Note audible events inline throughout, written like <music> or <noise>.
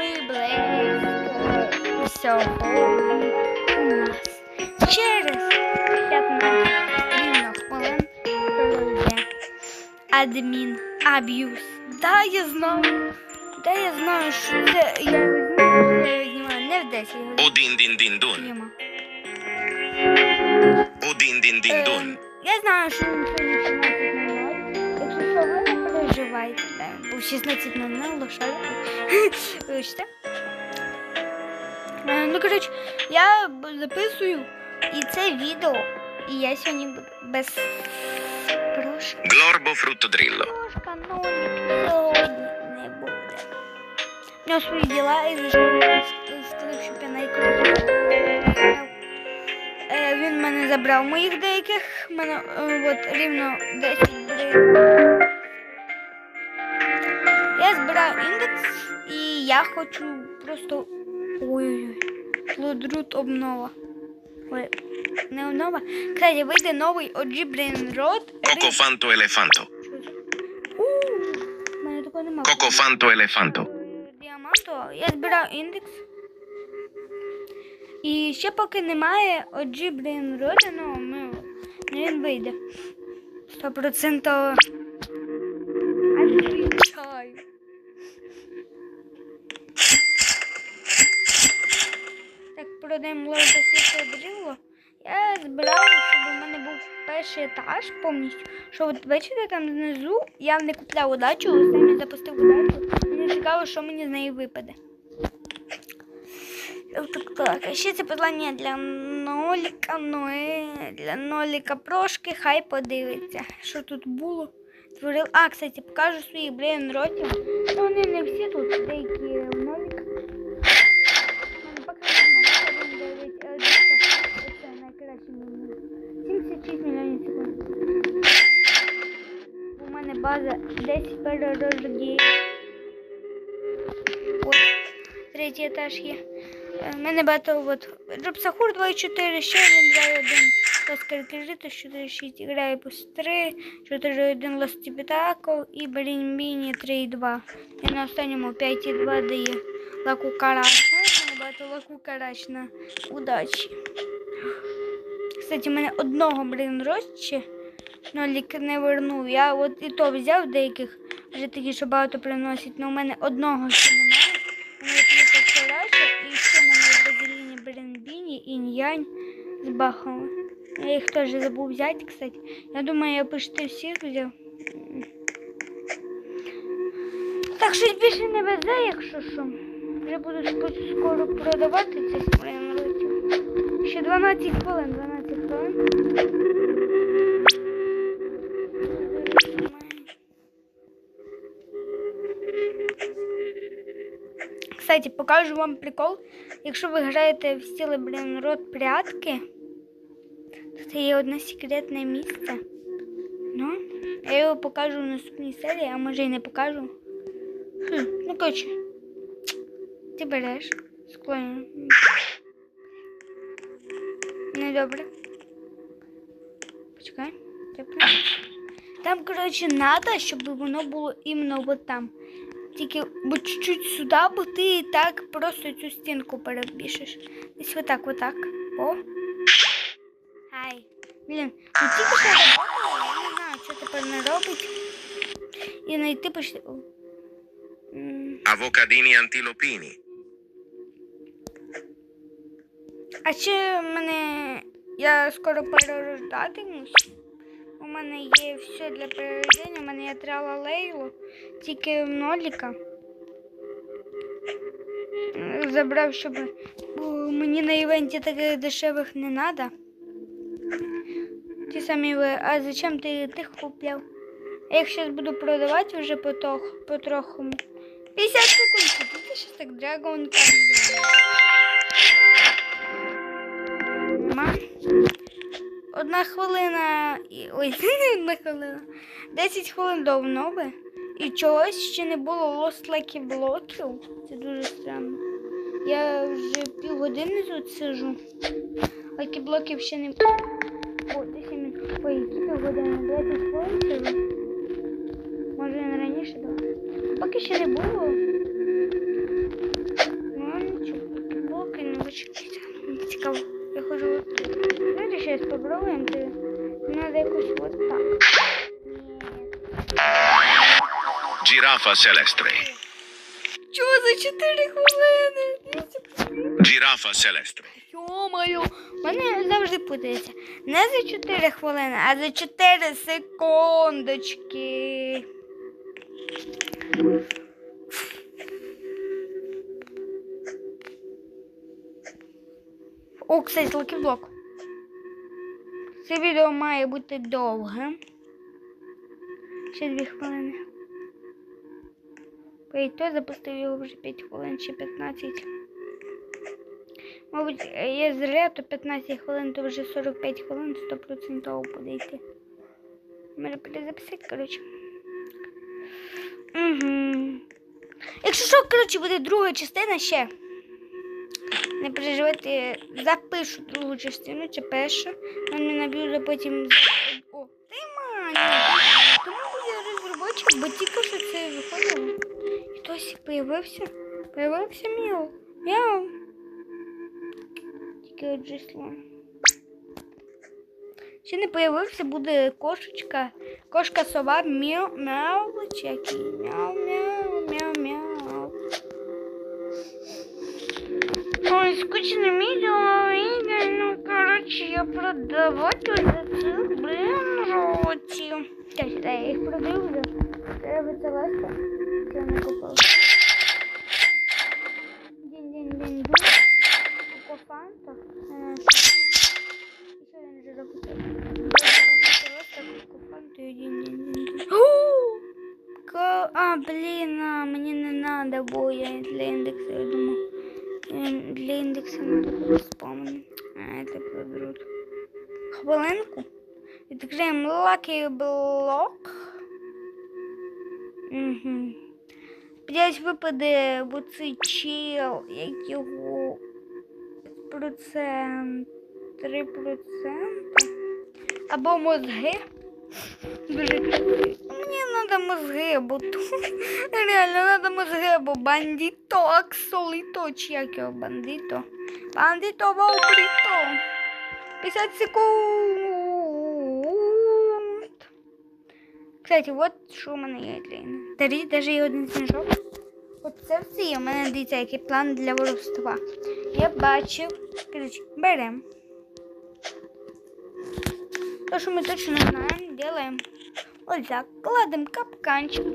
ми близько всього у нас. Через 15 рівно хвилин пройде адмін аб'юз. Да, я знаю. Да, я знаю, що це я знімаю не в 10. Один дин дин дун. Один дин дин Ем, дун. Я знаю, що він сьогодні 16.00. переживайте. Да, бо в 16.00 лошадки. Вибачте. Ну, коротше, я записую і це відео. І я сьогодні без прошки. Glorbo fruttoдрилlo. Прошка нолик сьогодні не буде. У нього свої діла і сказав, щоб я найкрутіше. Він мене забрав моїх деяких. Мене е, от рівно 10 брив. Я збираю індекс і я хочу просто. Ой-ой-ой. Обнова. Ой, не обнова. Кстати, вийде новий OG Brain elefanto. У, в мене такого немає. Cocofanto elefanto. Діаманту. Я збираю індекс. І ще поки немає OG Brain Rot, ну, ми, ну, він вийде. 100%. Отвечаю. Продаємо лоу дріло. Я збирала, щоб у мене був перший етаж повністю. Що от бачите, там знизу я не купляв удачу, самі запустив удачу. Мені цікаво, що мені з неї випаде. Так, так, так. А ще це питання для ноліка, ну е, для ноліка прошки, хай подивиться, що тут було. Творив. А, кстати, покажу свої блін ротів. Ну, вони не всі тут, деякі база 10 перерождів. От, третій етаж є. Е, У мене багато от Джобсахур 2,4, ще один 2,1. Оскар Киржито 4,6. Грає по 3, 4,1 Ластіпітако і Берінбіні 3,2. І на останньому 5,2 дає Лаку Карач. Багато Лаку Карач на удачі. Кстати, у мене одного, блін, розче. Нолік не вернув. Я от і то взяв деяких, вже такі, що багато приносять, але у мене одного ще немає. У мене тільки Карача і ще мене в Базиліні Беренбіні, інь-янь з бахами. Я їх теж забув взяти, кстати. Я думаю, я почти всіх взяв. Так що більше не везе, якщо що. Вже буду скоро продавати ці спринротів. Ще 12 хвилин, 12 хвилин. Кстати, покажу вам прикол. Якщо ви граєте в стілі, блін, рот прятки, то це є одне секретне місце. Ну, я його покажу в наступній серії, а може і не покажу. Хм, ну коротше. Ти береш склоню. Недобре. Почекай. Тепло. Там, коротше, надо, щоб воно було іменно от там. Тільки бо чуть-чуть сюди, бо ти і так просто цю стінку перебіжиш. Десь отак, отак. О. Ай. Блін, ну тільки що я не знаю, що тепер не робить. І знайти. М. Avocadini antilopini. А ще мене я скоро перерождатимусь. Мене є все для перерождення, у мене є трала лейлу, тільки ноліка. Забрав, щоб мені на івенті таких дешевих не треба. Ті самі ви, а зачем ти тих купляв? Я їх зараз буду продавати вже потроху. 50 секунд, ти щось так драгон Нема. Одна хвилина. Ой, <laughs> одна хвилина. 10 хвилин до обнови. І чогось ще не було лост-лайків блоків. Це дуже странно. Я вже півгодини тут сижу. Лайки блоків ще не. О, 10 минут. Ой, які півгодини? 20 хвилин сижу. Може він раніше дав. Поки ще не було. Girafa celestre. Чого за 4 хвилини? Girafa celestre. Йо-моє, мене завжди путається. Не за 4 хвилини, а за 4 секундочки. О, кстати, лакіблок. Це відео має бути довге. Ще 2 хвилини. І то запустив його вже 5 хвилин чи 15. Мабуть, я зря, то 15 хвилин, то вже 45 хвилин 100% буде йти. Може перезаписати, коротше. Угу. Якщо що, коротше, буде друга частина ще. Не переживайте, запишу другу частину чи першу. але не наб'ю потім. О, ти мані. Тому буде розробочик, бо тільки що це виходило. Появився. Появився Мяу. Мяу. Тільки отже слон. Ще не появився, буде кошечка. Кошка сова мяу мяу чи який? Мяу мяу мяу мяу. Ой, скучно відео, відео, ну, коротше, я продавати за цих, блин, років. Так, я їх продаю вже. Треба це ласка. Це не. Дінь-дінь-дінь-дінь. Кофанта. Е, Ще один жирафик. Кофанту і А, блін, а, мені не надо, я для індексу, я думаю. Для індексу надо було спомнити. А, це продрут. Хвилинку. Відкриємо Lucky Block. Угу. Десь випаде оцей чел, як його процент. 3%. Або мозги. Дуже. Мені треба мозги, бо <laughs> реально треба мозги, бо бандито, аксоліто, чи як його бандито. Бандито вовбріто. 50 секунд. Кстати, от що у мене є для інвентарі, навіть є один сніжок. От це все є. У мене дивіться, який план для воровства. Я бачив. Короче, берем. То, що ми точно знаємо, делаем. Ось так, кладемо капканчик.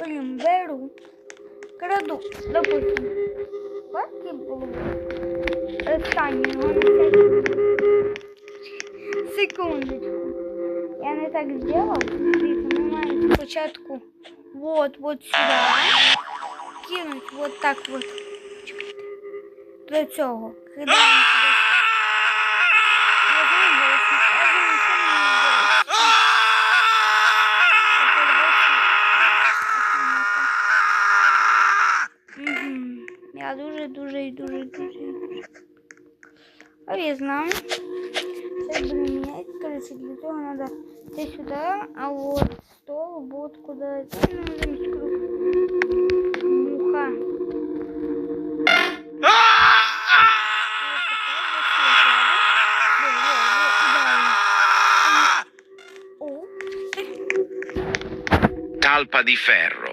У не беру, краду, допустим, бачите, було останнього на всякий. Секундочку. Я не так сделал. Дивіться, ми маємо спочатку вот, вот сюда. Кинуть вот так вот. Чекайте. До цього. Кидаємо сюди. Один восемь, один сім, восемь. Мгм. Я дуже, дуже і дуже, дуже. Буде міняти. Короче, для цього надо це сюди, а вот стол вот куда. Ну. Муха. Talpa di ferro.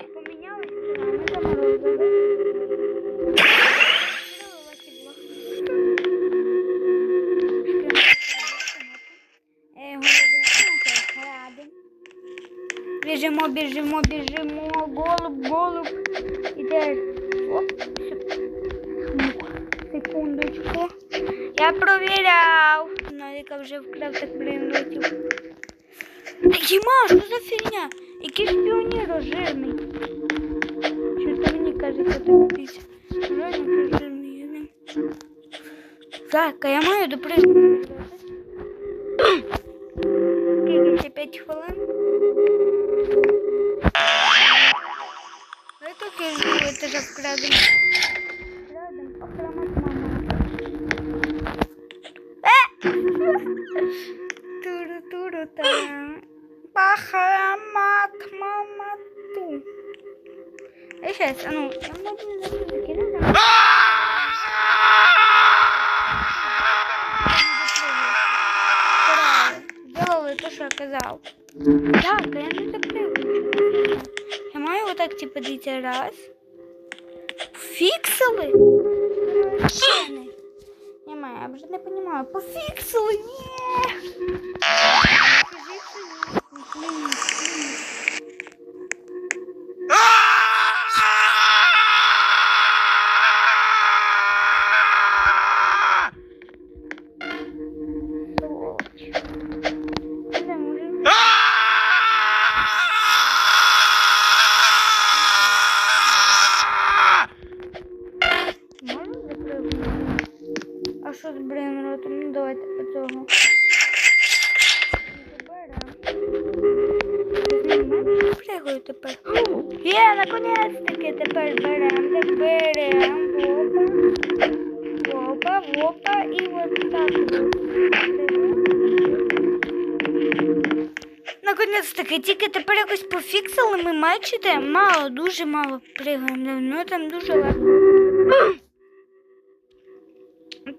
Біжимо, біжимо, біжимо, голуб, голуб. Іде. Секундочку. Я провіряв. Навіка вже вкрав так блин летів. Діма, що за фігня? Який ж піонір жирний. Що то мені кажеться так дивіться. Реально ти жирний. Так, а я маю допригнути. Скільки ще 5 хвилин? Ви таки живете вже вкрадемо. Вкрадемо, охромать мама. Е! Туру-туру там. Пахамат мамату. А сейчас, а ну, я могу не забыть закинуть. Сделали То, що я казав. Так, а я типа запрыгну. Я маю отак, типу, дивіться, раз. Пофіксили? Ще не. Не маю, я вже не розумію. Пофіксили, ні. Наконець-таки тепер беремо. Беремо. Вопа. Вопа, вопа і от так. Наконець-таки, тільки тепер якось пофіксили ми бачите, мало, дуже мало пригаємо. Ну там дуже легко.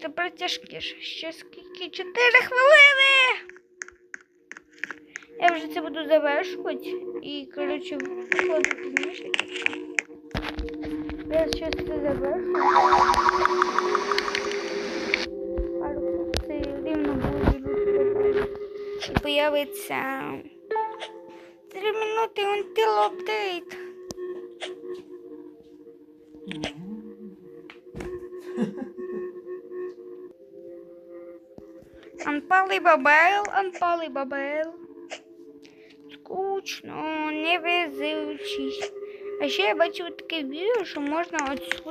Тепер тяжкіше. Ще скільки? Чотири хвилини. Я вже це буду завершувати і, коротше, виходу пізніше. Я зараз це завершу. Пару це рівно буде і появиться три минути until update. Анпалий бабел, анпалий бабел. Скучно, невезучість. А ще я бачив таке відео, що можна от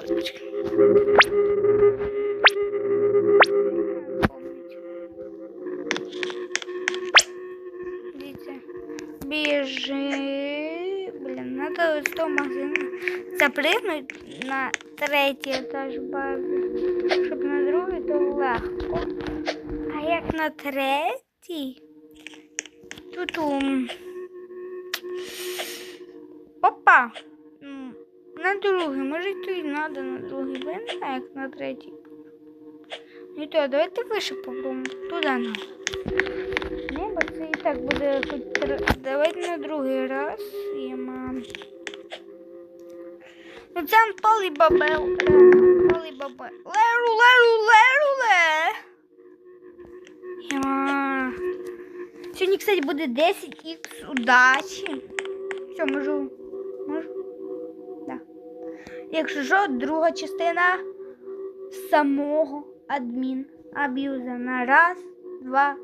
Дивіться. Біжи. Блін, надо з того магазину запригнути на третій етаж бази, щоб на другий то легко. А як на третій? Тут ум. Опа! Ну, На другий, може і надо на другий, бо я не знаю, як на третій. Ну і то, давайте вище попробуємо. Туди надо. Не, бо це і так буде хоч тр- давайте на другий раз. Я мам. Ну це Анпалий бабел. Анпалий бабел. Леру, леру, леру, ле. Я. Сьогодні, кстати, буде 10х удачі. Все. Можу? Якщо що, друга частина самого адмін аб'юза на раз, два.